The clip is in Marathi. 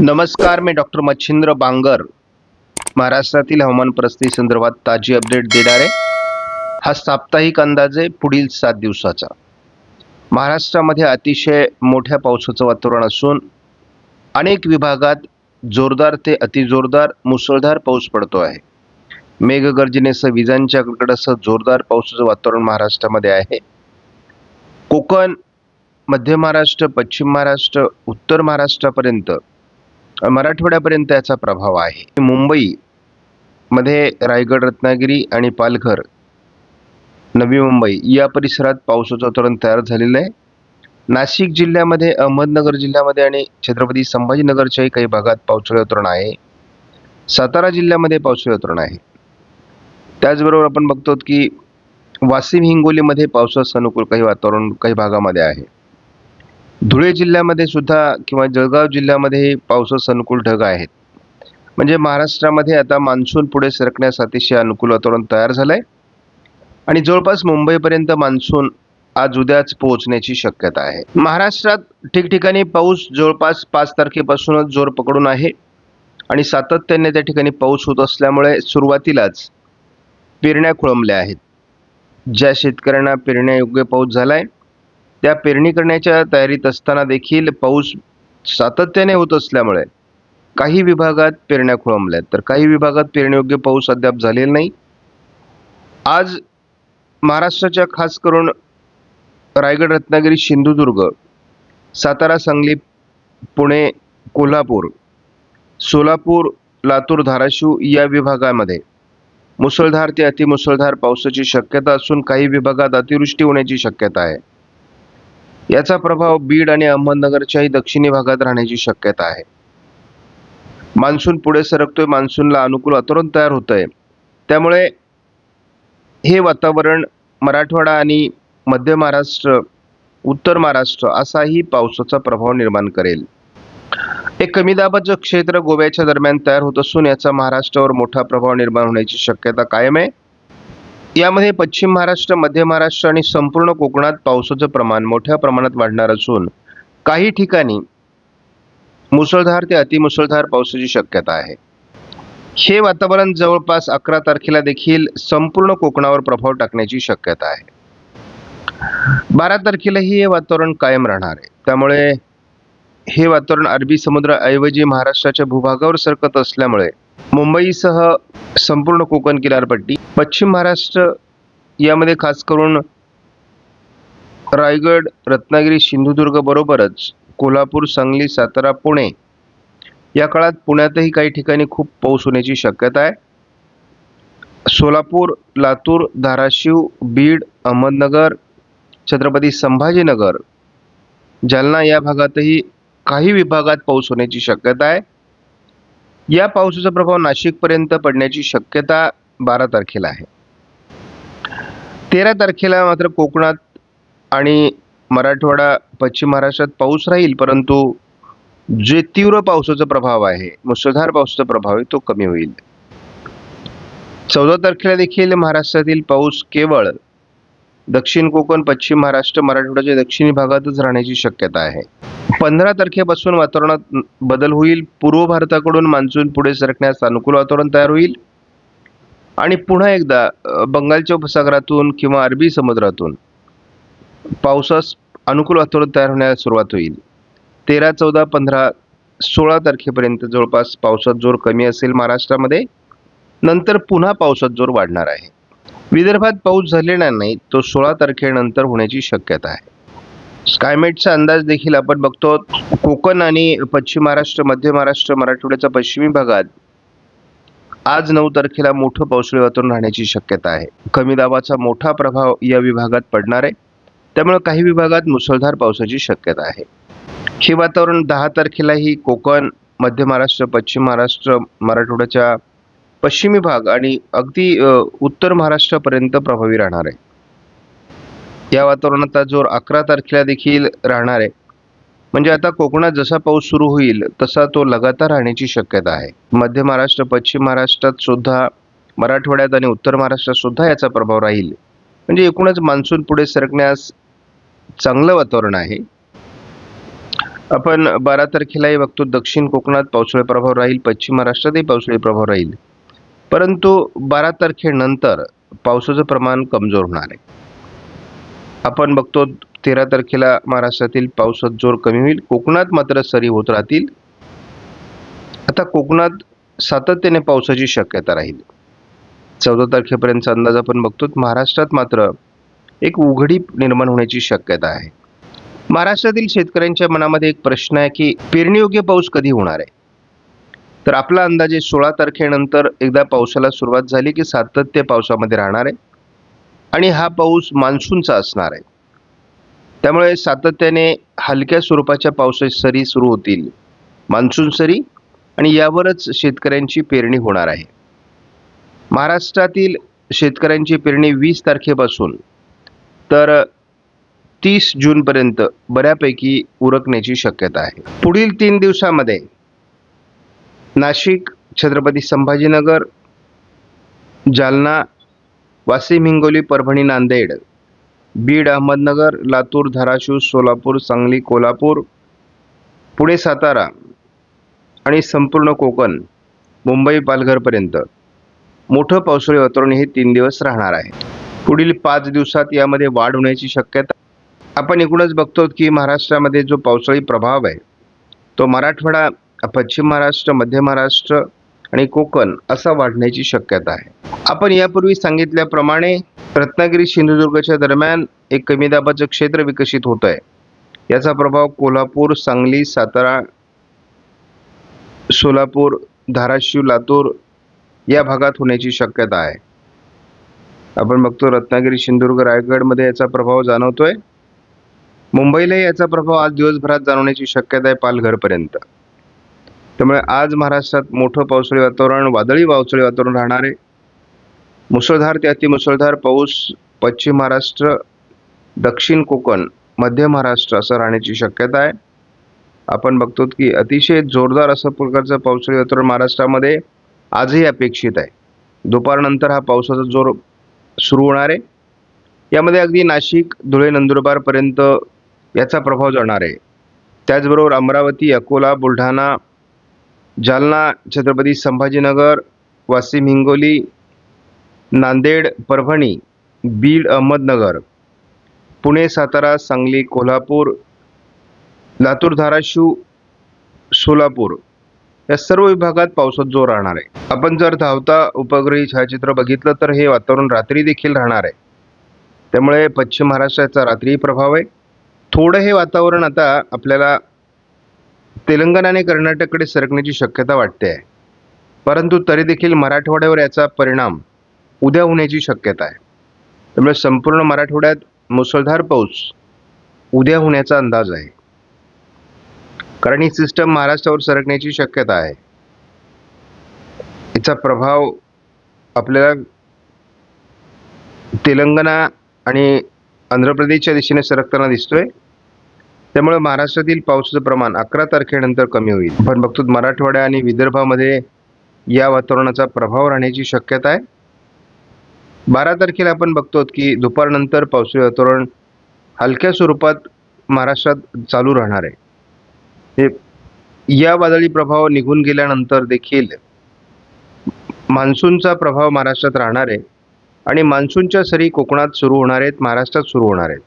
नमस्कार मी डॉक्टर मच्छिंद्र बांगर. महाराष्ट्रातील हवामान परिस्थिती संदर्भात ताजी अपडेट देणार आहे हा साप्ताहिक अंदाज आहे पुढील सात दिवसाचा. महाराष्ट्रामध्ये अतिशय मोठ्या पावसाचं वातावरण असून अनेक विभागात जोरदार ते अतिजोरदार मुसळधार पाऊस पडतो आहे. मेघगर्जनेसह विजांच्या कडकडासह जोरदार पावसाचं वातावरण महाराष्ट्रामध्ये आहे. कोकण मध्य महाराष्ट्र पश्चिम महाराष्ट्र उत्तर महाराष्ट्रापर्यंत मराठवाड्यापर्यंत याचा प्रभाव आहे. मुंबई मध्ये रायगड रत्नागिरी आणि पालघर नवी मुंबई या परिसरात पावसाचं वातावरण तयार झालेलं आहे. नाशिक जिल्ह्यामध्ये अहमदनगर जिल्ह्यामध्ये आणि छत्रपती संभाजीनगरच्याही काही भागात पावसाळी वातावरण आहे. सातारा जिल्ह्यामध्ये पावसाळी वातावरण आहे. त्याचबरोबर आपण बघतो की वाशिम हिंगोलीमध्ये पावसाचं अनुकूल काही वातावरण काही भागामध्ये आहे. धुळे जिल्ह्यामध्ये सुद्धा किंवा जळगाव जिल्ह्यामध्ये पावसाचं अनुकूल ढग आहेत. म्हणजे महाराष्ट्रामध्ये आता मान्सून पुढे सरकण्यास अतिशय अनुकूल वातावरण तयार झालं आहे आणि जवळपास मुंबईपर्यंत मान्सून आज उद्याच पोहोचण्याची शक्यता आहे. महाराष्ट्रात ठिकठिकाणी पाऊस जवळपास पाच तारखेपासूनच जोर पकडून आहे. आणि सातत्याने त्या ठिकाणी पाऊस होत असल्यामुळे सुरुवातीलाच पेरण्या खुळंबल्या आहेत. ज्या शेतकऱ्यांना पेरण्यायोग्य पाऊस झाला आहे त्या पेरणी करण्याच्या तयारीत असताना देखील पाऊस सातत्याने होत असल्यामुळे काही विभागात पेरण्या खोळंबल्यात तर काही विभागात पेरणीयोग्य पाऊस अद्याप झालेला नाही. आज महाराष्ट्राच्या खास करून रायगड रत्नागिरी सिंधुदुर्ग सातारा सांगली पुणे कोल्हापूर सोलापूर लातूर धाराशिव या विभागामध्ये मुसळधार ते अतिमुसळधार पावसाची शक्यता असून काही विभागात अतिवृष्टी होण्याची शक्यता आहे. याचा प्रभाव बीड आणि अहमदनगरच्याही दक्षिणी भागात राहण्याची शक्यता आहे. मान्सून पुढे सरकतोय मान्सूनला अनुकूल वातावरण तयार होत आहे त्यामुळे हे वातावरण मराठवाडा आणि मध्य महाराष्ट्र उत्तर महाराष्ट्र असाही पावसाचा प्रभाव निर्माण करेल. एक कमी दाबाचं क्षेत्र गोव्याच्या दरम्यान तयार होत असून याचा महाराष्ट्रावर मोठा प्रभाव निर्माण होण्याची शक्यता कायम आहे. यामध्ये पश्चिम महाराष्ट्र मध्य महाराष्ट्र आणि संपूर्ण कोकणात पावसाचं प्रमाण मोठ्या प्रमाणात वाढणार असून काही ठिकाणी मुसळधार ते अतिमुसळधार पावसाची शक्यता आहे. हे वातावरण जवळपास अकरा तारखेला देखील संपूर्ण कोकणावर प्रभाव टाकण्याची शक्यता आहे. बारा तारखेलाही हे वातावरण कायम राहणार आहे. त्यामुळे हे वातावरण अरबी समुद्राऐवजी महाराष्ट्राच्या भूभागावर सरकत असल्यामुळे मुंबईसह संपूर्ण कोकण किनारपट्टी. पश्चिम महाराष्ट्र यामध्ये खास करून रायगड रत्नागिरी सिंधुदुर्ग बरोबरच कोल्हापूर सांगली सातारा पुणे या काळात पुण्यातही काही ठिकाणी खूप पाऊस होण्याची शक्यता आहे. सोलापूर लातूर धाराशिव बीड अहमदनगर छत्रपती संभाजीनगर जालना या भागातही काही विभागात पाऊस होण्याची शक्यता आहे. या पावसाचा प्रभाव नाशिकपर्यंत पडण्याची शक्यता बारा तारखेला आहे. तेरा तारखेला मात्र कोकणात आणि मराठवाडा पश्चिम महाराष्ट्रात पाऊस राहील परंतु जे तीव्र पावसाचा प्रभाव आहे मुसळधार पावसाचा प्रभाव आहे तो कमी होईल. चौदा तारखेला देखील महाराष्ट्रातील पाऊस केवळ दक्षिण कोकण पश्चिम महाराष्ट्र मराठवाड्याच्या दक्षिणी भागातच राहण्याची शक्यता आहे. पंधरा तारखेपासून वातावरणात बदल होईल. पूर्व भारताकडून मान्सून पुढे सरकण्यास अनुकूल वातावरण तयार होईल. आणि पुन्हा एकदा बंगालच्या उपसागरातून किंवा अरबी समुद्रातून पावसास अनुकूल वातावरण तयार होण्यास सुरुवात होईल. तेरा चौदा पंधरा सोळा तारखेपर्यंत जवळपास पावसात जोर कमी असेल महाराष्ट्रामध्ये. नंतर पुन्हा पावसात जोर वाढणार आहे. विदर्भात पाऊस झालेला नाही तो सोळा तारखेनंतर होण्याची शक्यता आहे. स्कायमेटचा अंदाज देखील आपण बघतो. कोकण आणि पश्चिम महाराष्ट्र मध्य महाराष्ट्र मराठवाड्याच्या पश्चिमी भागात आज नऊ तारखेला मोठं पावसाळी वातावरण राहण्याची शक्यता आहे. कमी दाबाचा मोठा प्रभाव या विभागात पडणार आहे. त्यामुळे काही विभागात मुसळधार पावसाची शक्यता आहे. हे वातावरण दहा तारखेलाही कोकण मध्य महाराष्ट्र पश्चिम महाराष्ट्र मराठवाड्याच्या पश्चिमी भाग आणि अगदी उत्तर महाराष्ट्रापर्यंत प्रभावी राहणार आहे. या वातावरणाचा जोर अकरा तारखेला देखील राहणार आहे. म्हणजे आता कोकणात जसा पाऊस सुरू होईल तसा तो लगातार राहण्याची शक्यता आहे. मध्य महाराष्ट्र पश्चिम महाराष्ट्रात सुद्धा मराठवाड्यात आणि उत्तर महाराष्ट्रात सुद्धा याचा प्रभाव राहील. म्हणजे एकूणच मान्सून पुढे सरकण्यास चांगलं वातावरण आहे. आपण बारा तारखेलाही बघतो दक्षिण कोकणात पावसाळी प्रभाव राहील पश्चिम महाराष्ट्रातही पावसाळी प्रभाव राहील. परंतु बारा तारखेनंतर पावसाचं प्रमाण कमजोर होणार आहे. आपण बघतो तेरा तारखेला महाराष्ट्रातील पावसात जोर कमी होईल. कोकणात मात्र सरी होत राहतील. आता कोकणात सातत्याने पावसाची शक्यता राहील. चौदा तारखेपर्यंतचा अंदाज आपण बघतो महाराष्ट्रात मात्र एक उघडी निर्माण होण्याची शक्यता आहे. महाराष्ट्रातील शेतकऱ्यांच्या मनामध्ये एक प्रश्न आहे की पेरणीयोग्य पाऊस कधी होणार आहे? तर आपला अंदाजे सोळा तारखेनंतर एकदा पावसाला सुरुवात झाली की सातत्य पावसामध्ये राहणार आहे. आणि हा पाऊस मान्सूनचा असणार आहे. त्यामुळे सातत्याने हलक्या स्वरूपाच्या पावसाच्या सरी सुरू होतील. मान्सून सरी आणि यावरच शेतकऱ्यांची पेरणी होणार आहे. महाराष्ट्रातील शेतकऱ्यांची पेरणी वीस तारखेपासून. तर तीस जूनपर्यंत बऱ्यापैकी उरकण्याची शक्यता आहे. पुढील तीन दिवसामध्ये नाशिक छत्रपती संभाजीनगर जालना वाशिम हिंगोली परभणी नांदेड बीड अहमदनगर लातूर धाराशिव सोलापूर सांगली कोल्हापूर पुणे सातारा आणि संपूर्ण कोकण मुंबई पालघरपर्यंत. मोठं पावसाळी वातावरण हे तीन दिवस राहणार आहे. पुढील पाच दिवसात यामध्ये वाढ होण्याची शक्यता आपण एकूणच बघतो की महाराष्ट्रामध्ये जो पावसाळी प्रभाव आहे तो मराठवाडा पश्चिम महाराष्ट्र मध्य महाराष्ट्र आणि कोकण असा वाढण्याची शक्यता आहे. आपण यापूर्वी सांगितल्याप्रमाणे रत्नागिरी सिंधुदुर्गच्या दरम्यान एक कमी दाबाचं क्षेत्र विकसित होत आहे याचा प्रभाव कोल्हापूर सांगली सातारा सोलापूर धाराशिव लातूर या भागात होण्याची शक्यता आहे. आपण बघतो रत्नागिरी सिंधुदुर्ग रायगडमध्ये याचा प्रभाव जाणवतोय. मुंबईलाही याचा प्रभाव आज दिवसभरात जाणवण्याची शक्यता आहे पालघरपर्यंत. त्यामुळे आज महाराष्ट्रात मोठं पावसाळी वातावरण वादळी पावसाळी वातावरण राहणार आहे. मुसळधार ते अतिमुसळधार पाऊस पश्चिम महाराष्ट्र दक्षिण कोकण मध्य महाराष्ट्र असं राहण्याची शक्यता आहे. आपण बघतो की अतिशय जोरदार असं प्रकारचं पावसाळी वातावरण महाराष्ट्रामध्ये आजही अपेक्षित आहे. दुपारनंतर हा पावसाचा जोर सुरू होणार आहे. यामध्ये अगदी नाशिक धुळे नंदुरबारपर्यंत याचा प्रभाव जाणार आहे. त्याचबरोबर अमरावती अकोला बुलढाणा जालना छत्रपती संभाजीनगर वाशिम हिंगोली नांदेड परभणी बीड अहमदनगर. पुणे सातारा सांगली कोल्हापूर लातूर धाराशिव सोलापूर. या सर्व विभागात पावसात जोर राहणार आहे. आपण जर धावता उपग्रही छायाचित्र बघितलं तर हे वातावरण रात्री देखील राहणार आहे. त्यामुळे पश्चिम महाराष्ट्राचा रात्रीही प्रभाव आहे. थोडं हे वातावरण आता आपल्याला तेलंगणा आणि कर्नाटककडे सरकण्याची शक्यता वाटते आहे. परंतु तरी देखील मराठवाड्यावर याचा परिणाम उद्या होण्याची शक्यता आहे. त्यामुळे संपूर्ण मराठवाड्यात मुसळधार पाऊस उद्या होण्याचा अंदाज आहे. कारण ही सिस्टम महाराष्ट्रावर सरकण्याची शक्यता आहे. याचा प्रभाव आपल्याला तेलंगणा आणि आंध्र प्रदेशच्या दिशेने सरकताना दिसतोय. त्यामुळे महाराष्ट्रातील पावसाचं प्रमाण अकरा तारखेनंतर कमी होईल. आपण बघतो मराठवाड्या आणि विदर्भामध्ये या वातावरणाचा प्रभाव राहण्याची शक्यता आहे. बारा तारखेला आपण बघतो की दुपारनंतर पावसाळी वातावरण हलक्या स्वरूपात महाराष्ट्रात चालू राहणार आहे. हे या वादळी प्रभाव निघून गेल्यानंतर देखील मान्सूनचा प्रभाव महाराष्ट्रात राहणार आहे. आणि मान्सूनच्या सरी कोकणात सुरू होणार आहेत महाराष्ट्रात सुरू होणार आहेत.